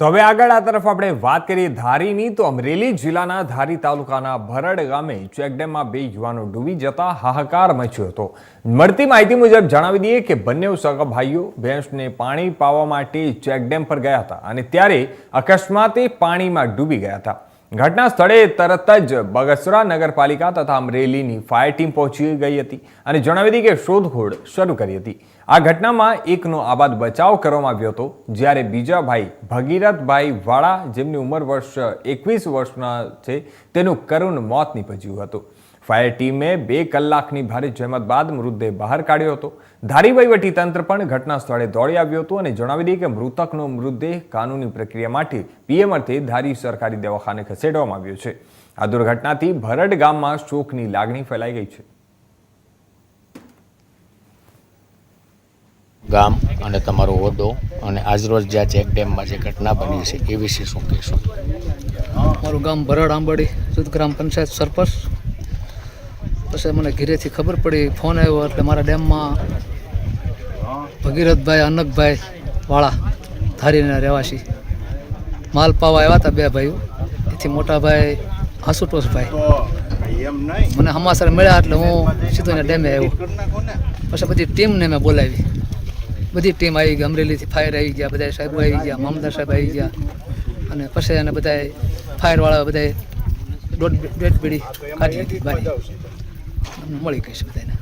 તો હવે આગળ આ તરફ આપણે વાત કરીએ ધારીની, તો અમરેલી જિલ્લાના ધારી તાલુકાના ભરડ ગામે ચેકડેમમાં બે યુવાનો ડૂબી જતા હાહાકાર મચ્યો હતો. મળતી માહિતી મુજબ જણાવી દઈએ કે બંને સગા ભાઈઓ ભેંસને પાણી પાવા માટે ચેકડેમ પર ગયા હતા અને ત્યારે અકસ્માતે પાણીમાં ડૂબી ગયા હતા. ઘટના સ્થળે તરત જ બગસરા નગરપાલિકા તથા અમરેલીની ફાયર ટીમ પહોંચી ગઈ હતી અને જણાવી હતી કે શોધખોળ શરૂ કરી હતી. આ ઘટનામાં એકનો આબાદ બચાવ કરવામાં આવ્યો હતો, જ્યારે બીજા ભાઈ ભગીરથભાઈ વાળા, જેમની ઉંમર વર્ષ એકવીસ વર્ષના છે, તેનું કરુણ મોત નીપજ્યું હતું. ફાયર ટીમે બે કલાકની ભારે જહેમત બાદ મૃતદેહ બહાર કાઢ્યો હતો. ધારી વહીવટી તંત્ર પણ ઘટના સ્થળે દોડી આવ્યું હતું અને જણાવી દઈએ કે મૃતકનો મૃતદેહ કાનૂની પ્રક્રિયા માટે પીએમ અર્થે ધારી સરકારી દવાખાને ખસેડવામાં આવ્યો છે. આ દુર્ઘટનાથી ભરડ ગામમાં શોકની લાગણી ફેલાઈ ગઈ છે. ગામ અને તમારો હોદ્દો અને આજરોજ જ્યાં ચેક ડેમમાં જે ઘટના બની છે એ વિશે શું કહેશો? મારું ગામ ભરડ આંબડી જૂથ ગ્રામ પંચાયત સરપંચ. પછી મને ઘેરેથી ખબર પડી. ફોન આવ્યો એટલે મારા ડેમમાં ભગીરથભાઈ, અનકભાઈ વાળા ધારીના રહેવાસી. માલ પાવા આવ્યા હતા બે ભાઈઓ. એથી મોટા ભાઈ આશુતોષભાઈ. મને હમાસર મળ્યા એટલે હું સીધો એને ડેમે આવ્યો. પછી બધી ટીમને મેં બોલાવી. બધી ટીમ આવી ગઈ. અમરેલીથી ફાયર આવી ગયા બધા સાહેબો આવી ગયા, મામદાર સાહેબ આવી ગયા. અને પછી એને બધા ફાયરવાળા બધા દોઢ દોઢ પીડી કાઢી અમને મળી છે બધાને